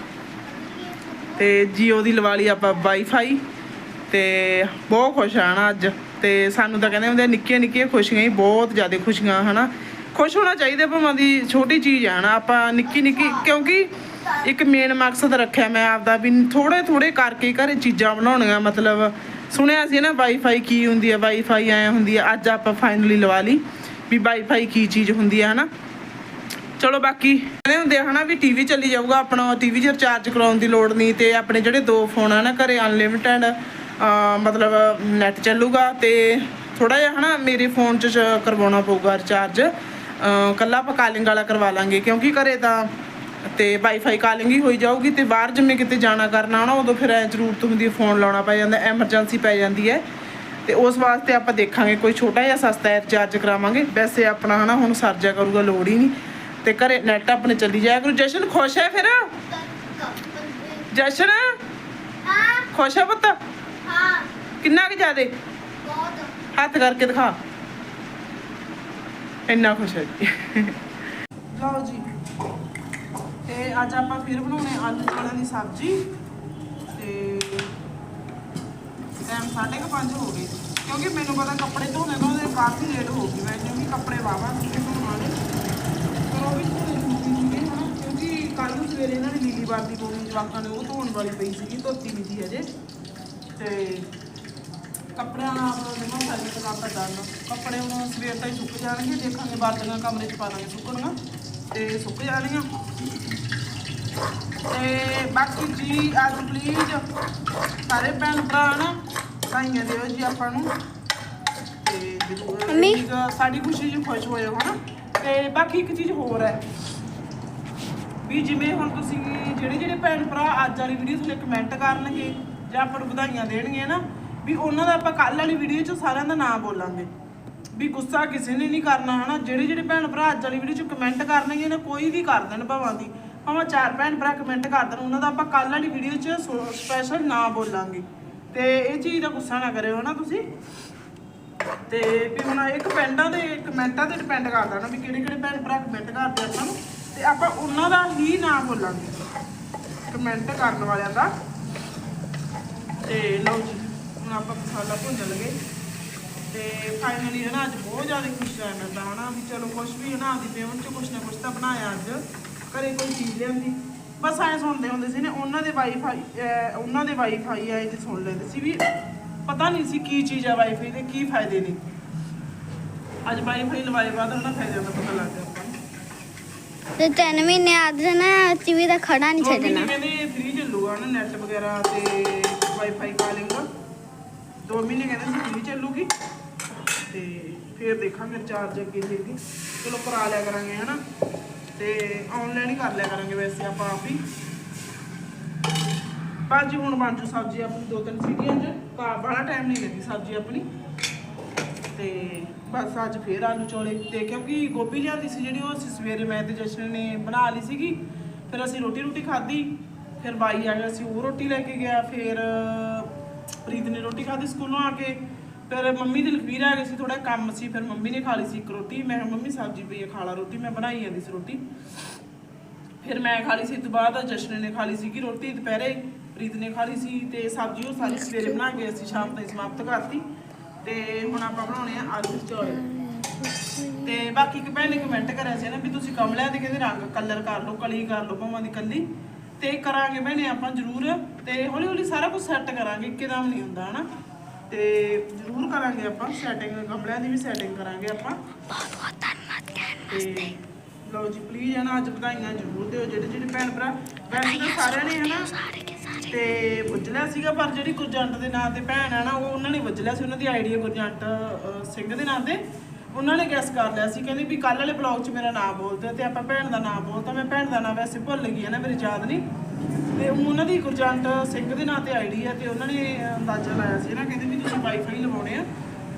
Speaker 1: ਤੇ ਜੀਓ ਦੀ ਲਵਾ ਲਈ ਆਪਾਂ ਵਾਈਫਾਈ ਤੇ ਬਹੁਤ ਖੁਸ਼ ਆ ਨਾ ਅੱਜ। ਤੇ ਸਾਨੂੰ ਤਾਂ ਕਹਿੰਦੇ ਹੁੰਦੇ ਨਿੱਕੀਆਂ ਨਿੱਕੀਆਂ ਖੁਸ਼ੀਆਂ ਹੀ ਬਹੁਤ ਜ਼ਿਆਦਾ ਖੁਸ਼ੀਆਂ, ਹਨਾ। ਖੁਸ਼ ਹੋਣਾ ਚਾਹੀਦਾ ਭਾਵੇਂ ਦੀ ਛੋਟੀ ਚੀਜ਼ ਆ ਨਾ ਆਪਾਂ ਨਿੱਕੀ ਨਿੱਕੀ, ਕਿਉਂਕਿ ਇੱਕ ਮੇਨ ਮਕਸਦ ਰੱਖਿਆ ਮੈਂ ਆਪਦਾ ਵੀ ਥੋੜੇ ਥੋੜੇ ਕਰਕੇ ਘਰੇ ਚੀਜ਼ਾਂ ਬਣਾਉਣੀਆਂ, ਮਤਲਬ ਸੁਣਿਆ ਸੀ ਨਾ ਵਾਈਫਾਈ ਕੀ ਹੁੰਦੀ ਹੈ ਵਾਈਫਾਈ ਐ ਹੁੰਦੀ ਹੈ ਅੱਜ ਆਪਾਂ ਫਾਈਨਲੀ ਲਵਾ ਲਈ ਵੀ ਵਾਈਫਾਈ ਕੀ ਚੀਜ਼ ਹੁੰਦੀ ਹੈ ਹਨਾ। ਚਲੋ ਬਾਕੀ ਕਹਿੰਦੇ ਹੁੰਦੇ ਆ ਹਨਾ ਵੀ ਟੀਵੀ ਚੱਲੀ ਜਾਊਗਾ, ਆਪਣਾ ਟੀਵੀ 'ਚ ਰਿਚਾਰਜ ਕਰਾਉਣ ਦੀ ਲੋੜ ਨਹੀਂ ਤੇ ਆਪਣੇ ਜਿਹੜੇ ਦੋ ਫੋਨ ਆ ਨਾ ਘਰੇ ਅਨਲਿਮਿਟਡ ਮਤਲਬ ਨੈਟ ਚੱਲੂਗਾ ਤੇ ਥੋੜਾ ਜਿਹਾ ਹਨਾ ਮੇਰੇ ਫੋਨ 'ਚ ਕਰਵਾਉਣਾ ਪਊਗਾ ਰਿਚਾਰਜ ਕੱਲਾ ਆਪਾਂ ਕਾਲਿੰਗ ਵਾਲਾ ਕਰਵਾ ਲਾਂਗੇ ਕਿਉਂਕਿ ਘਰੇ ਤਾਂ ਤੇ ਵਾਈਫਾਈ ਕਾਲਿੰਗ ਹੀ ਹੋਈ ਜਾਊਗੀ ਤੇ ਬਾਹਰ ਜਿਵੇਂ ਕਿਤੇ ਜਾਣਾ ਕਰਨਾ ਨਾ ਉਦੋਂ ਫਿਰ ਐ ਜ਼ਰੂਰਤ ਹੁੰਦੀ ਹੈ ਫੋਨ ਲਾਉਣਾ ਪੈ ਜਾਂਦਾ ਐਮਰਜੈਂਸੀ ਪੈ ਜਾਂਦੀ ਹੈ ਤੇ ਉਸ ਵਾਸਤੇ ਆਪਾਂ ਦੇਖਾਂਗੇ ਕੋਈ ਛੋਟਾ ਜਿਹਾ ਸਸਤਾ ਰਿਚਾਰਜ ਕਰਾਵਾਂਗੇ, ਵੈਸੇ ਆਪਣਾ ਹਨਾ ਹੁਣ ਸਰਜਾ ਕਰੂਗਾ ਲੋੜ ਹੀ ਨਹੀਂ। ਤੇ ਘਰੇ ਨੈਟ ਆਪਣੇ ਚੱਲੀ ਜਾਇਆ ਕਰੂ। ਜਸ਼ਨ ਖੁਸ਼ ਹੈ ਫਿਰ? ਜਸ਼ਨ?
Speaker 2: ਹਾਂ
Speaker 1: ਖੁਸ਼ ਹੈ ਪੁੱਤ?
Speaker 2: ਹਾਂ
Speaker 1: ਕਿੰਨਾ ਕੁ ਜ਼ਿਆਦੇ?
Speaker 2: ਬਹੁਤ
Speaker 1: ਹੱਥ ਕਰਕੇ ਦਿਖਾ। ਇੰਨਾ ਖੁਸ਼ ਹੈ ਲਓ ਜੀ। ਤੇ ਅੱਜ ਆਪਾਂ ਫਿਰ ਬਣਾਉਣੇ ਆਲੂ ਚੋਲਾਂ ਦੀ ਸਬਜ਼ੀ। ਤੇ ਟਾਈਮ ਸਾਢੇ ਕੁ ਪੰਜ ਹੋ ਗਏ। ਕਿਉਂਕਿ ਮੈਨੂੰ ਪਤਾ ਕੱਪੜੇ ਧੋਣੇ ਤੋਂ ਕਾਫੀ ਲੇਟ ਹੋ ਗਈ ਮੈਂ ਕਿਉਂਕਿ ਕੱਪੜੇ ਵਾਵਾ ਸੀ ਵਾਲੇ ਪਰ ਉਹ ਵੀ ਧੋਣੇ ਜ਼ਰੂਰੀ ਸੀਗੇ ਹਨਾ ਕਿਉਂਕਿ ਸਵੇਰੇ ਇਹਨਾਂ ਨੇ ਨੀਲੀ ਵਰਦੀ ਪਾਉਣੀ ਜਵਾਕਾਂ ਨੇ ਉਹ ਧੋਣ ਵਾਲੀ ਪਈ ਸੀਗੀ ਧੋਤੀ ਨਹੀਂ ਸੀ ਅਜੇ ਤੇ ਕੱਪੜਿਆਂ ਨਾਲ ਆਪਣਾ ਜਮਾ ਖਾਲੀ ਤੇ ਕੰਮ ਕਰਦਾ ਕੱਪੜੇ ਹੁਣ ਸਵੇਰ ਤਾਈਂ ਸੁੱਕ ਜਾਣਗੇ ਦੇਖਾਂਗੇ ਬਾਲਟੀਆਂ ਕਮਰੇ 'ਚ ਪਾ ਦਾਂਗੇ ਸੁੱਕਣੀਆਂ ਤੇ ਸੁੱਕ ਜਾਣਗੀਆਂ। ਤੇ ਬਾਕੀ ਜੀ ਅੱਜ ਪਲੀਜ਼ ਸਾਰੇ ਭੈਣ ਭਰਾ ਨਾ ਸਾਈਆਂ ਦਿਓ ਜੀ ਆਪਾਂ ਨੂੰ। ਤੇ ਜ਼ਰੂਰ ਸਾਡੀ ਖੁਸ਼ੀ 'ਚ ਖੁਸ਼ ਹੋਏ ਹੋ ਨਾ ਤੇ ਬਾਕੀ ਇੱਕ ਚੀਜ਼ ਹੋਰ ਹੈ ਵੀ ਜਿਵੇਂ ਹੁਣ ਤੁਸੀਂ ਜਿਹੜੇ ਜਿਹੜੇ ਭੈਣ ਭਰਾ ਅੱਜ ਵਾਲੀ ਵੀਡੀਓ ਥੱਲੇ ਕਮੈਂਟ ਕਰਨਗੇ ਜਾਂ ਆਪਾਂ ਨੂੰ ਵਧਾਈਆਂ ਦੇਣਗੇ ਨਾ, ਵੀ ਉਹਨਾਂ ਦਾ ਆਪਾਂ ਕੱਲ ਵਾਲੀ ਵੀਡੀਓ 'ਚ ਸਾਰਿਆਂ ਦਾ ਨਾਮ ਬੋਲਾਂਗੇ। ਵੀ ਗੁੱਸਾ ਕਿਸੇ ਨੇ ਨਹੀਂ ਕਰਨਾ, ਹਨਾ? ਜਿਹੜੇ ਜਿਹੜੇ ਭੈਣ ਭਰਾ ਅੱਜ ਵਾਲੀ ਵੀਡੀਓ 'ਚ ਕਮੈਂਟ ਕਰਨਗੇ ਨਾ ਕੋਈ ਵੀ ਕਰ ਦੇਣ ਭਾਵਾਂ ਦੀ। ਭਾਵਾਂ ਚਾਰ ਭੈਣ ਭਰਾ ਕਮੈਂਟ ਕਰ ਦੇਣ, ਉਹਨਾਂ ਦਾ ਆਪਾਂ ਕੱਲ ਵਾਲੀ ਵੀਡੀਓ 'ਚ ਸਪੈਸ਼ਲ ਨਾਮ ਬੋਲਾਂਗੇ। ਤੇ ਇਹ ਚੀਜ਼ ਦਾ ਗੁੱਸਾ ਨਾ ਕਰਿਓ ਨਾ ਤੁਸੀਂ? ਤੇ ਵੀ ਹੁਣ ਇਹ ਕਮੈਂਟਾਂ ਦੇ ਕਮੈਂਟਾਂ ਤੇ ਡਿਪੈਂਡ ਕਰਦਾ ਨਾ ਵੀ ਕਿਹੜੇ ਕਿਹੜੇ ਭੈਣ ਭਰਾ ਕਮੈਂਟ ਕਰਦੇ ਆਪਾਂ ਨੂੰ। ਤੇ ਆਪਾਂ ਉਹਨਾਂ ਦਾ ਹੀ ਨਾਮ ਬੋਲਾਂਗੇ। ਕਮੈਂਟ ਕਰਨ ਵਾਲਿਆਂ ਦਾ। ਤੇ ਲਓ ਜੀ, ਹੁਣ ਆਪਾਂ ਮਸਾਲਾ ਭੁੰਨ ਲਗੇ ਤੇ ਫਾਈਨਲੀ ਹੈ ਅੱਜ ਬਹੁਤ ਜ਼ਿਆਦਾ ਖੁਸ਼ ਆ ਮੈਂ ਤਾਂ ਹਨਾ, ਵੀ ਚਲੋ ਕੁਛ ਵੀ ਹੈ ਨਾ ਆਪਦੀ ਪੇਮੈਂਟ ਚ ਕੁਛ ਨਾ ਕੁਛ ਤਾਂ ਬਣਾਇਆ ਅੱਜ। ਘਰੇ ਕੋਈ ਚੀਜ਼ ਲਿਆਂਦੀ। ਬਸ ਐਂ ਸੁਣਦੇ ਹੁੰਦੇ ਸੀ ਨੇ, ਉਹਨਾਂ ਦੇ ਵਾਈਫਾਈ ਉਹਨਾਂ ਦੇ ਵਾਈਫਾਈ ਆਏ ਤੇ ਸੁਣ ਲੈਂਦੇ ਸੀ ਵੀ ਪਤਾ ਨਹੀਂ ਸੀ ਕੀ ਚੀਜ਼ ਆ ਵਾਈਫਾਈ ਦੇ ਕੀ ਫਾਇਦੇ ਨੇ। ਅੱਜ ਵਾਈਫਾਈ ਲਵਾਏ ਬਾਅਦ ਉਹਨਾਂ ਫਾਇਦਿਆਂ ਦਾ ਪਤਾ ਲੱਗ ਗਿਆ
Speaker 2: ਤੇ ਤਿੰਨ ਮਹੀਨੇ ਆਦ ਨਾ ਟੀਵੀ ਦਾ ਖੜਾ ਨਹੀਂ
Speaker 1: ਦੋ
Speaker 2: ਛੱਡਣਾ।
Speaker 1: ਕਹਿੰਦੇ ਫ੍ਰੀ ਚੱਲੂਗਾ ਨਾ ਨੈਟ ਵਗੈਰਾ ਤੇ ਵਾਈਫਾਈ ਕਾਲਿੰਗ ਦੋ। ਮਹੀਨੇ ਕਹਿੰਦੇ ਸੀ ਫ੍ਰੀ ਚੱਲੂਗੀ। ਤੇ ਫਿਰ ਦੇਖਾਂਗੇ ਚਾਰਜ ਅੱਗੇ ਦੇਗੀ ਚਲੋ ਕਰਾ ਲਿਆ ਕਰਾਂਗੇ ਹਨਾ। ਤੇ ਆਨਲਾਈਨ ਹੀ ਕਰ ਲਿਆ ਕਰਾਂਗੇ ਵੈਸੇ ਆਪਾਂ ਆਪ ਹੀ। ਬਾਜੀ ਹੁਣ ਬਣ ਜੂ ਸਬਜ਼ੀ ਆਪਣੀ ਦੋ ਤਿੰਨ ਸੀਟੀਆਂ ਚ ਬੜਾ ਟਾਈਮ ਨਹੀਂ ਲੱਗੀ ਸਬਜ਼ੀ ਆਪਣੀ। ਤੇ ਬਸ ਅੱਜ ਫੇਰ ਆਲੂ ਚੌਲੇ ਤੇ ਕਿਉਂਕਿ ਗੋਭੀ ਲਿਆਂਦੀ ਸੀ ਜਿਹੜੀ ਉਹ ਅਸੀਂ ਸਵੇਰੇ ਮੈਂ ਤੇ ਜਸ਼ਨ ਨੇ ਬਣਾ ਲਈ ਸੀਗੀ। ਫਿਰ ਅਸੀਂ ਰੋਟੀ ਰੋਟੀ ਖਾਧੀ, ਫਿਰ ਬਾਈ ਆ ਗਿਆ ਸੀ ਉਹ ਰੋਟੀ ਲੈ ਕੇ ਗਿਆ, ਫਿਰ ਪ੍ਰੀਤ ਨੇ ਰੋਟੀ ਖਾਧੀ ਸਕੂਲੋਂ ਆ ਕੇ। ਫਿਰ ਮੰਮੀ ਦੀ ਲਖਵੀਰ ਆ ਗਈ ਸੀ ਥੋੜਾ ਕੰਮ ਸੀ, ਫਿਰ ਮੰਮੀ ਨੇ ਖਾ ਲਈ ਸੀ ਇੱਕ ਰੋਟੀ। ਮੈਂ ਕਿਹਾ, ਮੰਮੀ, ਸਬਜ਼ੀ ਪਈ ਹੈ ਖਾ ਲਾ ਰੋਟੀ। ਮੈਂ ਬਣਾਈ ਜਾਂਦੀ ਸੀ ਰੋਟੀ। ਫਿਰ ਮੈਂ ਖਾ ਲਈ ਸੀ ਤੋਂ ਬਾਅਦ ਜਸ਼ਨ ਨੇ ਖਾ ਲਈ ਸੀ ਕਿ ਰੋਟੀ। ਦੁਪਹਿਰੇ ਪ੍ਰੀਤ ਨੇ ਖਾ ਲਈ ਸੀ ਤੇ ਸਬਜ਼ੀ ਉਹ ਸਾਰੀ ਸਵੇਰੇ ਬਣਾ ਕੇ ਅਸੀਂ ਸ਼ਾਮ ਤਾਈਂ ਸਮਾਪਤ ਕਰਤੀ। ਤੇ ਹੁਣ ਆਪਾਂ ਬਣਾਉਣੇ ਆ ਆਲੂ ਚੌਲ। ਤੇ ਬਾਕੀ ਇੱਕ ਭੈਣ ਨੇ ਕਮੈਂਟ ਕਰਿਆ ਸੀ ਨਾ ਵੀ ਤੁਸੀਂ ਕਮਲਿਆਂ ਦੇ ਕਹਿੰਦੇ ਰੰਗ ਕਲਰ ਕਰ ਲਓ, ਕਲੀ ਕਰ ਲਓ, ਭਾਵਾਂ ਦੀ ਕੱਲੀ। ਤੇ ਕਰਾਂਗੇ ਭੈਣੇ ਆਪਾਂ ਜ਼ਰੂਰ। ਤੇ ਹੌਲੀ ਹੌਲੀ ਸਾਰਾ ਕੁਝ ਸੈੱਟ ਕਰਾਂਗੇ ਇੱਕਦਮ ਨਹੀਂ ਹੁੰਦਾ, ਹਨਾ? ਤੇ ਜ਼ਰੂਰ ਕਰਾਂਗੇ ਆਪਾਂ ਸੈਟਿੰਗ ਕਮਲਿਆਂ ਦੀ ਵੀ ਸੈਟਿੰਗ ਕਰਾਂਗੇ ਆਪਾਂ।
Speaker 2: ਬਹੁਤ ਬਹੁਤ ਧੰਨਵਾਦ ਕਹਿਣ
Speaker 1: ਤੇ ਲਓ ਜੀ ਪਲੀਜ਼ ਹਨਾ, ਅੱਜ ਵਧਾਈਆਂ ਜ਼ਰੂਰ ਦਿਓ। ਜਿਹੜੇ ਜਿਹੜੇ ਭੈਣ ਭਰਾ ਵੈਸੇ ਤਾਂ ਸਾਰਿਆਂ ਨੇ, ਹਨਾ?
Speaker 2: ਸਾਰੇ
Speaker 1: ਤੇ ਪੁੱਛ ਲਿਆ ਸੀਗਾ ਪਰ ਜਿਹੜੀ ਗੁਰਜੰਟ ਦੇ ਨਾਂ ਤੇ ਭੈਣ ਆ ਨਾ ਉਹ ਉਹਨਾਂ ਨੇ ਪੁੱਛ ਲਿਆ ਸੀ ਉਹਨਾਂ ਦੀ ਆਈਡੀ ਗੁਰਜੰਟ ਅਹ, ਸਿੰਘ ਦੇ ਨਾਂ ਤੇ। ਉਹਨਾਂ ਨੇ ਗੈਸ ਕਰ ਲਿਆ ਸੀ ਕਹਿੰਦੇ ਵੀ ਕੱਲ ਵਾਲੇ ਬਲੌਗ 'ਚ ਮੇਰਾ ਨਾਮ ਬੋਲਦੇ ਤੇ ਆਪਾਂ ਭੈਣ ਦਾ ਨਾਮ ਬੋਲਤਾ। ਮੈਂ ਭੈਣ ਦਾ ਨਾਮ ਵੈਸੇ ਭੁੱਲ ਗਈ ਹੈ ਨਾ ਮੇਰੀ ਯਾਦ ਨਹੀਂ। ਤੇ ਉਹ ਉਹਨਾਂ ਦੀ ਗੁਰਜੰਟ ਸਿੰਘ ਦੇ ਨਾਂ ਤੇ ਆਈਡੀ ਆ ਤੇ ਉਹਨਾਂ ਨੇ ਅੰਦਾਜ਼ਾ ਲਾਇਆ ਸੀ ਨਾ ਕਹਿੰਦੇ ਵੀ ਤੁਸੀਂ ਵਾਈਫਾਈ ਲਵਾਉਣੇ ਆ।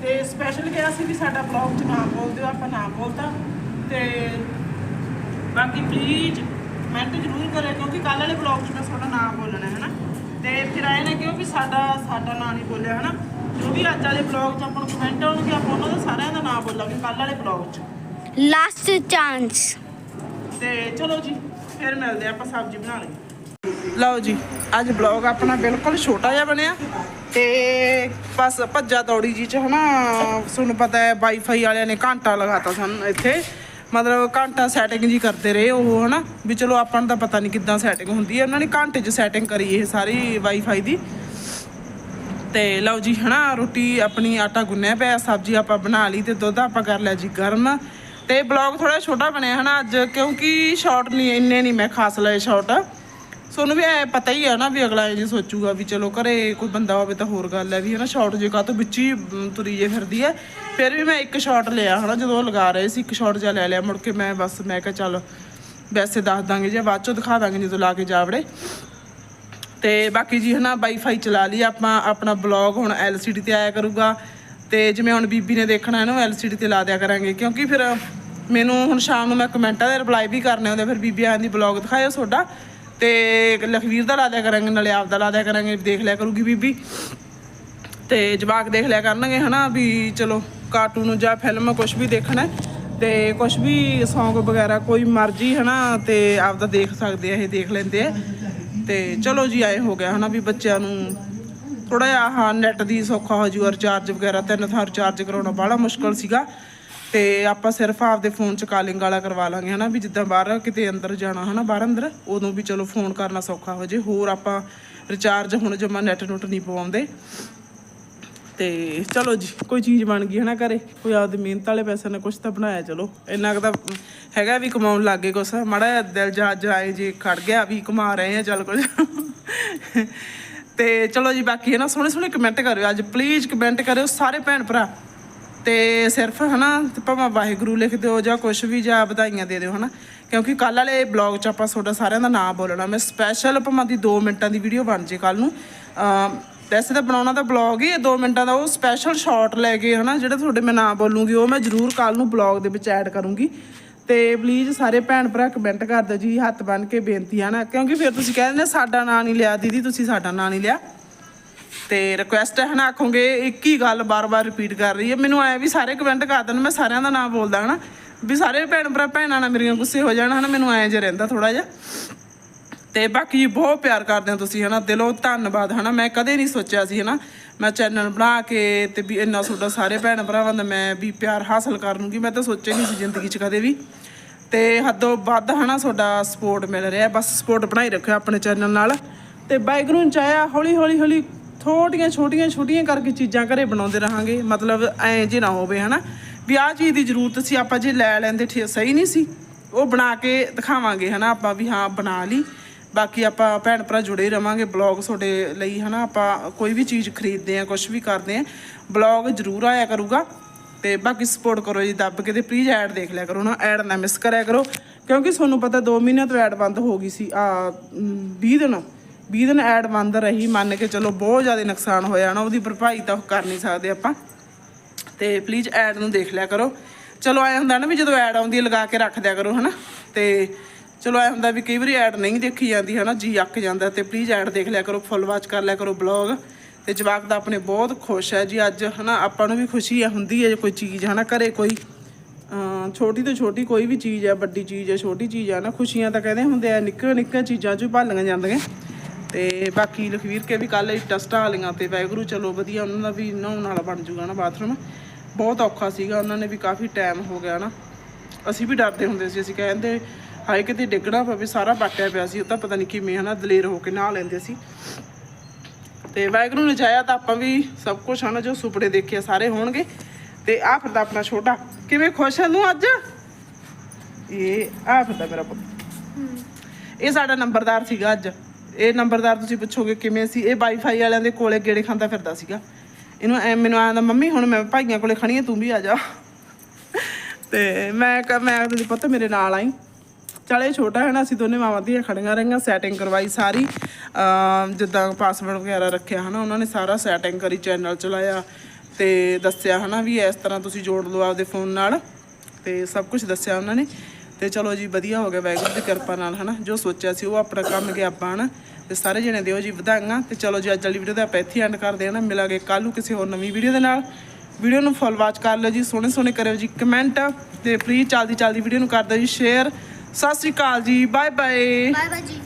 Speaker 1: ਤੇ ਸਪੈਸ਼ਲ ਕਿਹਾ ਸੀ ਵੀ ਸਾਡਾ ਬਲੌਗ 'ਚ ਨਾਮ ਬੋਲ ਦਿਓ ਆਪਾਂ ਨਾਮ ਬੋਲਤਾ। ਤੇ ਬਾਕੀ ਪਲੀਜ਼ ਕਮੈਂਟ ਜ਼ਰੂਰ ਕਰਿਓ ਕਿਉਂਕਿ ਕੱਲ ਵਾਲੇ ਬਲੌਗ 'ਚ ਮੈਂ ਤੁਹਾਡਾ ਨਾਮ ਬੋਲਣਾ ਹੈ ਨਾ। ਤੇ ਫਿਰ ਆਏ ਨੇ ਕਿਉਂ ਵੀ ਸਾਡਾ ਸਾਡਾ ਨਾਮ ਨਹੀਂ ਬੋਲਿਆ ਹਨਾ? ਜੋ ਵੀ ਅੱਜ ਵਾਲੇ ਬਲੌਗ 'ਚ ਆਪਾਂ ਨੂੰ ਕਮੈਂਟ ਆਉਣਗੇ ਆਪਾਂ ਉਹਨਾਂ ਦਾ ਸਾਰਿਆਂ ਦਾ ਨਾਮ ਬੋਲਾਂਗੇ ਕੱਲ ਵਾਲੇ ਬਲੌਗ 'ਚ।
Speaker 2: ਲਾਸਟ ਚਾਂਸ
Speaker 1: ਤੇ ਚਲੋ ਜੀ ਫਿਰ ਮਿਲਦੇ ਆਪਾਂ ਸਬਜ਼ੀ ਬਣਾ ਲਈ ਲਓ ਜੀ ਅੱਜ ਬਲੌਗ ਆਪਣਾ ਬਿਲਕੁਲ ਛੋਟਾ ਜਿਹਾ ਬਣਿਆ ਤੇ ਬਸ ਭੱਜਾ ਦੌੜੀ ਜੀ ਚ ਹਨਾ? ਤੁਹਾਨੂੰ ਪਤਾ ਹੈ ਵਾਈਫਾਈ ਵਾਲਿਆਂ ਨੇ ਘੰਟਾ ਲਗਾਤਾ ਸਾਨੂੰ ਇੱਥੇ। ਮਤਲਬ ਘੰਟਾ ਸੈਟਿੰਗ ਜੀ ਕਰਦੇ ਰਹੇ ਉਹ, ਹਨਾ? ਵੀ ਚਲੋ ਆਪਾਂ ਨੂੰ ਤਾਂ ਪਤਾ ਨਹੀਂ ਕਿੱਦਾਂ ਸੈਟਿੰਗ ਹੁੰਦੀ ਹੈ ਉਹਨਾਂ ਨੇ ਘੰਟੇ 'ਚ ਸੈਟਿੰਗ ਕਰੀ ਇਹ ਸਾਰੀ ਵਾਈਫਾਈ ਦੀ। ਤੇ ਲਓ ਜੀ, ਹਨਾ, ਰੋਟੀ ਆਪਣੀ ਆਟਾ ਗੁੰਨਿਆ ਪਿਆ, ਸਬਜ਼ੀ ਆਪਾਂ ਬਣਾ ਲਈ ਤੇ ਦੁੱਧ ਆਪਾਂ ਕਰ ਲਿਆ ਜੀ ਗਰਮ। ਤੇ ਬਲੌਗ ਥੋੜਾ ਛੋਟਾ ਬਣਿਆ, ਹਨਾ, ਅੱਜ ਕਿਉਂਕਿ ਸ਼ਾਰਟ ਨਹੀਂ ਇੰਨੇ ਨਹੀਂ ਮੈਂ ਖਾਸ ਲਏ ਸ਼ਾਰਟ ਸੋਨੂੰ ਵੀ ਐ ਪਤਾ ਹੀ ਆ ਨਾ ਵੀ ਅਗਲਾ ਇਹ ਸੋਚੂਗਾ ਵੀ ਚਲੋ ਘਰੇ ਕੋਈ ਬੰਦਾ ਹੋਵੇ ਤਾਂ ਹੋਰ ਗੱਲ ਹੈ ਵੀ ਹਨਾ ਸ਼ਾਰਟ ਜੇ ਕਾ ਤੋਂ ਵਿੱਚ ਹੀ ਅਮ, ਤੁਰੀ ਜੇ ਫਿਰਦੀ ਹੈ। ਫਿਰ ਵੀ ਮੈਂ ਇੱਕ ਸ਼ਾਰਟ ਲਿਆ ਹਨਾ ਜਦੋਂ ਉਹ ਲਗਾ ਰਹੇ ਸੀ ਇੱਕ ਸ਼ਾਰਟ ਜਿਹਾ ਲੈ ਲਿਆ। ਮੁੜ ਕੇ ਮੈਂ ਬਸ ਮੈਂ ਕਿਹਾ ਚੱਲ ਵੈਸੇ ਦੱਸ ਦਾਂਗੇ ਜੇ ਬਾਅਦ ਚੋਂ ਦਿਖਾ ਦਾਂਗੇ ਜਦੋਂ ਲਾ ਕੇ ਜਾਵੜੇ। ਤੇ ਬਾਕੀ ਜੀ ਹਨਾ ਵਾਈਫਾਈ ਚਲਾ ਲਈ ਆਪਾਂ ਆਪਣਾ ਬਲੌਗ ਹੁਣ LCD ਤੇ ਆਇਆ ਕਰੂਗਾ। ਤੇ ਜਿਵੇਂ ਹੁਣ ਬੀਬੀ ਨੇ ਦੇਖਣਾ ਇਹਨੂੰ LCD ਤੇ ਲਾ ਦਿਆ ਕਰਾਂਗੇ। ਕਿਉਂਕਿ ਫਿਰ ਮੈਨੂੰ ਹੁਣ ਸ਼ਾਮ ਨੂੰ ਮੈਂ ਕਮੈਂਟਾਂ ਦੇ ਰਿਪਲਾਈ ਵੀ ਕਰਨੇ ਹੁੰਦੇ ਫਿਰ ਬੀਬੀ ਆਂਦੀ ਬਲੌਗ ਦਿਖਾਇਓ ਤੁਹਾਡਾ ਤੇ ਲਖਵੀਰ ਦਾ ਲਾ ਦਿਆ ਕਰਾਂਗੇ, ਨਾਲੇ ਆਪ ਦਾ ਲਾ ਦਿਆ ਕਰਾਂਗੇ, ਦੇਖ ਲਿਆ ਕਰੂਗੀ ਬੀਬੀ। ਤੇ ਜਵਾਕ ਦੇਖ ਲਿਆ ਕਰਨਗੇ, ਹਨਾ, ਵੀ ਚਲੋ, ਕਾਰਟੂਨ ਜਾਂ ਫਿਲਮ ਕੁਝ ਵੀ ਦੇਖਣਾ ਹੈ, ਤੇ ਕੁਝ ਵੀ ਸੌਂਗ ਵਗੈਰਾ, ਕੋਈ ਮਰਜ਼ੀ, ਹਨਾ, ਤੇ ਆਪਦਾ ਦੇਖ ਸਕਦੇ ਆ, ਇਹ ਦੇਖ ਲੈਂਦੇ ਆ। ਤੇ ਚਲੋ ਜੀ, ਆਏ ਹੋ ਗਿਆ, ਹਨਾ, ਵੀ ਬੱਚਿਆਂ ਨੂੰ ਥੋੜਾ ਜਿਹਾ, ਹਾਂ ਨੈਟ ਦੀ ਸੌਖਾ ਹੋ ਜੂ ਰਿਚਾਰਜ ਵਗੈਰਾ, ਤਿੰਨ ਥਾਂ ਰਿਚਾਰਜ ਕਰਾਉਣਾ ਬੜਾ ਮੁਸ਼ਕਲ ਸੀਗਾ। ਤੇ ਆਪਾਂ ਸਿਰਫ ਆਪਦੇ ਫੋਨ 'ਚ ਕਾਲਿੰਗ ਵਾਲਾ ਕਰਵਾ ਲਾਂਗੇ, ਹਨਾ, ਵੀ ਜਿੱਦਾਂ ਬਾਹਰ ਕਿਤੇ ਅੰਦਰ ਜਾਣਾ, ਹਨਾ, ਬਾਹਰ ਅੰਦਰ, ਉਦੋਂ ਵੀ ਚਲੋ ਫੋਨ ਕਰਨਾ ਸੌਖਾ ਹੋ ਜੇ। ਹੋਰ ਆਪਾਂ ਰਿਚਾਰਜ ਹੁਣ ਜਮਾ ਨੈਟ ਨੁੱਟ ਨਹੀਂ ਪਵਾਉਂਦੇ। ਤੇ ਚਲੋ ਜੀ, ਕੋਈ ਚੀਜ਼ ਬਣ ਗਈ, ਹਨਾ, ਘਰੇ, ਕੋਈ ਆਪਦੀ ਮਿਹਨਤ ਵਾਲੇ ਪੈਸੇ ਨਾਲ ਕੁਝ ਤਾਂ ਬਣਾਇਆ, ਚਲੋ। ਇੰਨਾ ਕੁ ਤਾਂ ਹੈਗਾ ਵੀ ਕਮਾਉਣ ਲੱਗ ਗਏ ਕੁਛ। ਮਾੜਾ ਜਿਹਾ ਦਿਲ ਜਾ ਜਾਏ ਜੇ ਖੜ ਗਿਆ ਵੀ ਕਮਾ ਰਹੇ ਆ, ਚੱਲ ਕੁਝ ਤੇ ਚਲੋ ਜੀ, ਬਾਕੀ ਹੈ ਨਾ ਸੋਹਣੇ ਸੋਹਣੇ ਕਮੈਂਟ ਕਰਿਓ। ਅੱਜ ਪਲੀਜ਼ ਕਮੈਂਟ ਕਰਿਓ ਸਾਰੇ ਭੈਣ ਭਰਾ। ਤੇ ਸਿਰਫ ਹਨਾ, ਤੇ ਭਾਵੇਂ ਵਾਹਿਗੁਰੂ ਲਿਖ ਦਿਓ ਜਾਂ ਕੁਝ ਵੀ ਜਾਂ ਵਧਾਈਆਂ ਦੇ ਦਿਓ ਹਨਾ, ਕਿਉਂਕਿ ਕੱਲ ਵਾਲੇ ਬਲੌਗ 'ਚ ਆਪਾਂ ਤੁਹਾਡਾ ਸਾਰਿਆਂ ਦਾ ਨਾਮ ਬੋਲਣਾ। ਮੈਂ ਸਪੈਸ਼ਲ ਭਾਵੇਂ ਦੀ 2 ਮਿੰਟਾਂ ਦੀ ਵੀਡੀਓ ਬਣ ਜੇ ਕੱਲ ਨੂੰ। ਵੈਸੇ ਤਾਂ ਬਣਾਉਣਾ ਤਾਂ ਬਲੌਗ ਹੀ ਹੈ 2 ਮਿੰਟਾਂ ਦਾ ਉਹ ਸਪੈਸ਼ਲ ਸ਼ਾਰਟ ਲੈ ਕੇ ਹਨਾ, ਜਿਹੜਾ ਤੁਹਾਡੇ ਮੈਂ ਨਾਮ ਬੋਲੂੰਗੀ, ਉਹ ਮੈਂ ਜ਼ਰੂਰ ਕੱਲ ਨੂੰ ਬਲੌਗ ਦੇ ਵਿੱਚ ਐਡ ਕਰੂੰਗੀ। ਤੇ ਪਲੀਜ਼ ਸਾਰੇ ਭੈਣ ਭਰਾ ਕਮੈਂਟ ਕਰ ਦਿਓ ਜੀ, ਹੱਥ ਬੰਨ ਕੇ ਬੇਨਤੀ ਹੈ ਨਾ, ਕਿਉਂਕਿ ਫਿਰ ਤੁਸੀਂ ਕਹਿੰਦੇ ਨੇ ਸਾਡਾ ਨਾਂ ਨਹੀਂ ਲਿਆ, ਦੀਦੀ ਤੁਸੀਂ ਸਾਡਾ ਨਾਂ ਨਹੀਂ ਲਿਆ। ਤੇ ਰਿਕੁਐਸਟ ਹੈ ਹਨਾ ਆਖੋਗੇ, ਇੱਕ ਹੀ ਗੱਲ ਬਾਰ-ਬਾਰ ਰਿਪੀਟ ਕਰ ਰਹੀ ਹੈ। ਮੈਨੂੰ ਐ ਵੀ ਸਾਰੇ ਕਮੈਂਟ ਕਰ ਦੇਣ, ਮੈਂ ਸਾਰਿਆਂ ਦਾ ਨਾਮ ਬੋਲਦਾ ਹਨਾ। ਵੀ ਸਾਰੇ ਭੈਣ ਭਰਾ ਭੈਣਾਂ ਨਾਲ ਮੇਰੀਆਂ ਗੁੱਸੇ ਹੋ ਜਾਣ ਹਨਾ, ਮੈਨੂੰ ਐ ਜੇ ਰਹਿੰਦਾ ਥੋੜਾ ਜਿਹਾ। ਤੇ ਬਾਕੀ ਬਹੁਤ ਪਿਆਰ ਕਰਦੇ ਹੋ ਤੁਸੀਂ ਹਨਾ, ਦਿਲੋਂ ਧੰਨਵਾਦ ਹਨਾ। ਮੈਂ ਕਦੇ ਨਹੀਂ ਸੋਚਿਆ ਸੀ ਹਨਾ, ਮੈਂ ਚੈਨਲ ਬਣਾ ਕੇ ਤੇ ਵੀ ਇੰਨਾ ਤੁਹਾਡਾ ਸਾਰੇ ਭੈਣ ਭਰਾਵਾਂ ਦਾ ਮੈਂ ਵੀ ਪਿਆਰ ਹਾਸਲ ਕਰ ਲੂੰਗੀ। ਮੈਂ ਤਾਂ ਸੋਚਿਆ ਨਹੀਂ ਸੀ ਜ਼ਿੰਦਗੀ 'ਚ ਕਦੇ ਵੀ। ਤੇ ਹੱਦੋਂ ਵੱਧ ਹਨਾ ਤੁਹਾਡਾ ਸਪੋਰਟ ਮਿਲ ਰਿਹਾ। ਬਸ ਸਪੋਰਟ ਬਣਾਈ ਰੱਖਿਓ ਆਪਣੇ ਚੈਨਲ ਨਾਲ। ਤੇ ਵਾਹਿਗੁਰੂ ਨੂੰ ਚਾਹਿਆ ਹੌਲੀ ਹੌਲੀ ਹੌਲੀ ਥੋੜੀਆਂ ਛੋਟੀਆਂ ਛੋਟੀਆਂ ਕਰਕੇ ਚੀਜ਼ਾਂ ਘਰੇ ਬਣਾਉਂਦੇ ਰਹਾਂਗੇ। ਮਤਲਬ ਐਂ ਜੇ ਨਾ ਹੋਵੇ, ਹਨਾ? ਵੀ ਆਹ ਚੀਜ਼ ਦੀ ਜ਼ਰੂਰਤ ਸੀ, ਆਪਾਂ ਜੇ ਲੈ ਲੈਂਦੇ ਠੀਕ ਸਹੀ ਨਹੀਂ ਸੀ। ਉਹ ਬਣਾ ਕੇ ਦਿਖਾਵਾਂਗੇ, ਹਨਾ? ਆਪਾਂ ਵੀ ਹਾਂ, ਬਣਾ ਲਈ। ਬਾਕੀ ਆਪਾਂ ਭੈਣ ਭਰਾ ਜੁੜੇ ਹੀ ਰਵਾਂਗੇ। ਬਲੌਗ ਤੁਹਾਡੇ ਲਈ, ਹਨਾ? ਆਪਾਂ ਕੋਈ ਵੀ ਚੀਜ਼ ਖਰੀਦਦੇ ਆ ਕੁਝ ਵੀ ਕਰਦੇ ਆ ਬਲੌਗ ਜ਼ਰੂਰ ਆਇਆ ਕਰੂਗਾ। ਤੇ ਬਾਕੀ ਸਪੋਰਟ ਕਰੋ ਜੀ, ਦੱਬ ਕੇ ਤੇ ਪਲੀਜ਼ ਐਡ ਦੇਖ ਲਿਆ ਕਰੋ ਨਾ ਐਡ ਨਾ ਮਿਸ ਕਰਿਆ ਕਰੋ। ਕਿਉਂਕਿ ਤੁਹਾਨੂੰ ਪਤਾ 2 ਮਹੀਨਿਆਂ ਤੋਂ ਐਡ ਬੰਦ ਹੋ ਗਈ ਸੀ, ਆ 20 ਦਿਨ। 20 ਦਿਨ ਐਡ ਬੰਦ ਰਹੀ, ਮੰਨ ਕੇ ਚਲੋ ਬਹੁਤ ਜ਼ਿਆਦਾ ਨੁਕਸਾਨ ਹੋਇਆ ਨਾ, ਉਹਦੀ ਭਰਪਾਈ ਤਾਂ ਕਰ ਨਹੀਂ ਸਕਦੇ ਆਪਾਂ। ਤੇ ਪਲੀਜ਼ ਐਡ ਨੂੰ ਦੇਖ ਲਿਆ ਕਰੋ। ਚਲੋ ਐ ਹੁੰਦਾ ਨਾ ਵੀ ਜਦੋਂ ਐਡ ਆਉਂਦੀ ਲਗਾ ਕੇ ਰੱਖ ਦਿਆ ਕਰੋ, ਹਨਾ? ਤੇ ਚਲੋ ਐ ਹੁੰਦਾ ਵੀ ਕਈ ਵਾਰੀ ਐਡ ਨਹੀਂ ਦੇਖੀ ਜਾਂਦੀ, ਹਨਾ? ਜੀ ਅੱਕ ਜਾਂਦਾ, ਤੇ ਪਲੀਜ਼ ਐਡ ਦੇਖ ਲਿਆ ਕਰੋ ਫੁੱਲ ਵਾਚ ਕਰ ਲਿਆ ਕਰੋ ਬਲੌਗ ਤੇ ਜਵਾਕ ਦਾ ਆਪਣੇ ਬਹੁਤ ਖੁਸ਼ ਹੈ ਜੀ, ਅੱਜ, ਹਨਾ? ਆਪਾਂ ਨੂੰ ਵੀ ਖੁਸ਼ੀ ਹੈ ਹੁੰਦੀ ਹੈ ਜੇ ਕੋਈ ਚੀਜ਼, ਹਨਾ? ਘਰੇ ਕੋਈ ਛੋਟੀ ਤੋਂ ਛੋਟੀ ਕੋਈ ਵੀ ਚੀਜ਼ ਹੈ ਵੱਡੀ ਚੀਜ਼ ਹੈ ਛੋਟੀ ਚੀਜ਼ ਹੈ ਨਾ ਖੁਸ਼ੀਆਂ ਤਾਂ ਕਹਿੰਦੇ ਹੁੰਦੇ ਆ ਨਿੱਕੀਆਂ ਨਿੱਕੀਆਂ ਚੀਜ਼ਾਂ 'ਚ ਹੀ ਭਾਲੀਆਂ ਜਾਂਦੀਆਂ। ਤੇ ਬਾਕੀ ਲਖਵੀਰ ਕੇ ਵੀ ਕੱਲ ਟੈਸਟਾਂ ਵਾਲੀਆਂ ਤੇ ਵਾਹਿਗੁਰੂ ਚਲੋ ਵਧੀਆ ਉਹਨਾਂ ਦਾ ਵੀ ਨਹਾਉਣ ਵਾਲਾ ਬਣ ਜੂਗਾ ਨਾ ਬਾਥਰੂਮ। ਬਹੁਤ ਔਖਾ ਸੀਗਾ ਉਹਨਾਂ ਨੇ ਵੀ ਕਾਫੀ ਟਾਈਮ ਹੋ ਗਿਆ ਨਾ। ਅਸੀਂ ਵੀ ਡਰਦੇ ਹੁੰਦੇ ਸੀ ਅਸੀਂ ਕਹਿੰਦੇ ਹਾਏ ਕਿਤੇ ਡਿੱਗਣਾ ਪਵੇ ਸਾਰਾ ਬਾਟਿਆ ਪਿਆ ਸੀ ਉਹ ਤਾਂ ਪਤਾ ਨਹੀਂ ਕਿਵੇਂ ਹਨਾ ਦਲੇਰ ਹੋ ਕੇ ਨਹਾ ਲੈਂਦੇ ਸੀ। ਤੇ ਵਾਹਿਗੁਰੂ ਨੇ ਚਾਹਿਆ ਤਾਂ ਆਪਾਂ ਵੀ ਸਭ ਕੁਝ ਹਨਾ ਜੋ ਸੁਪਨੇ ਦੇਖੇ ਸਾਰੇ ਹੋਣਗੇ। ਤੇ ਆਹ ਫਿਰਦਾ ਆਪਣਾ ਛੋਟਾ। ਕਿਵੇਂ ਖੁਸ਼ ਹੈ ਤੂੰ ਅੱਜ? ਇਹ ਆਹ ਫਿਰਦਾ ਮੇਰਾ ਪੁੱਤ। ਇਹ ਸਾਡਾ ਨੰਬਰਦਾਰ ਸੀਗਾ ਅੱਜ। ਇਹ ਨੰਬਰਦਾਰ ਤੁਸੀਂ ਪੁੱਛੋਗੇ ਕਿਵੇਂ ਸੀ? ਇਹ ਵਾਈਫਾਈ ਵਾਲਿਆਂ ਦੇ ਕੋਲੇ ਗੇੜੇ ਖਾਂਦਾ ਫਿਰਦਾ ਸੀਗਾ। ਇਹਨੂੰ ਐ ਮੈਨੂੰ ਆਂਦਾ ਮੰਮੀ, ਹੁਣ ਮੈਂ ਭਾਈਆਂ ਕੋਲੇ ਖੜੀ ਆ, ਤੂੰ ਵੀ ਆ ਜਾ। ਤੇ ਮੈਂ ਕ- ਮੈਂ ਤੁਸੀਂ ਪੁੱਤ, ਮੇਰੇ ਨਾਲ ਆਈ। ਚੱਲ ਇਹ ਛੋਟਾ ਹੈ ਨਾ, ਅਸੀਂ ਦੋਨੇ ਮਾਵਾਂ ਦੀਆਂ ਖੜੀਆਂ ਰਹੀਆਂ ਸੈਟਿੰਗ ਕਰਵਾਈ ਸਾਰੀ। ਜਿੱਦਾਂ ਪਾਸਵਰਡ ਵਗੈਰਾ ਰੱਖਿਆ ਹਨਾ, ਉਹਨਾਂ ਨੇ ਸਾਰਾ ਸੈਟਿੰਗ ਕਰੀ ਚੈਨਲ ਚਲਾਇਆ ਤੇ ਦੱਸਿਆ ਹਨਾ ਵੀ ਇਸ ਤਰ੍ਹਾਂ ਤੁਸੀਂ ਜੋੜ ਲਓ ਆਪਦੇ ਫੋਨ ਨਾਲ। ਤੇ ਸਭ ਕੁਝ ਦੱਸਿਆ ਉਹਨਾਂ ਨੇ। ਤੇ ਚਲੋ ਜੀ, ਵਧੀਆ ਹੋ ਗਿਆ, ਵਾਹਿਗੁਰੂ ਦੀ ਕਿਰਪਾ ਨਾਲ ਹਨਾ, ਜੋ ਸੋਚਿਆ ਸੀ ਉਹ ਆਪਣਾ ਕੰਮ ਗਿਆ ਆਪਾਂ ਹਨਾ। ਤੇ ਸਾਰੇ ਜਣੇ ਦਿਓ ਜੀ ਵਧਾਈਆਂ ਤੇ ਚਲੋ ਜੀ ਅੱਜ ਵਾਲੀ ਵੀਡੀਓ ਦਾ ਆਪਾਂ ਇੱਥੇ ਐਂਡ ਕਰਦੇ ਹਾਂ ਨਾ। ਮਿਲਾਂਗੇ ਕੱਲ ਨੂੰ ਕਿਸੇ ਹੋਰ ਨਵੀਂ ਵੀਡੀਓ ਦੇ ਨਾਲ। ਵੀਡੀਓ ਨੂੰ ਫੁੱਲ ਵਾਚ ਕਰ ਲਿਓ ਜੀ, ਸੋਹਣੇ ਸੋਹਣੇ ਕਰਿਓ ਜੀ ਕਮੈਂਟ ਤੇ ਪਲੀਜ਼ ਚੱਲਦੀ ਚੱਲਦੀ ਵੀਡੀਓ ਨੂੰ ਕਰ ਦਿਓ ਜੀ ਸ਼ੇਅਰ ਸਤਿ ਸ਼੍ਰੀ ਅਕਾਲ ਜੀ ਬਾਏ ਬਾਏ
Speaker 2: ਬਾਏ ਬਾਏ ਜੀ।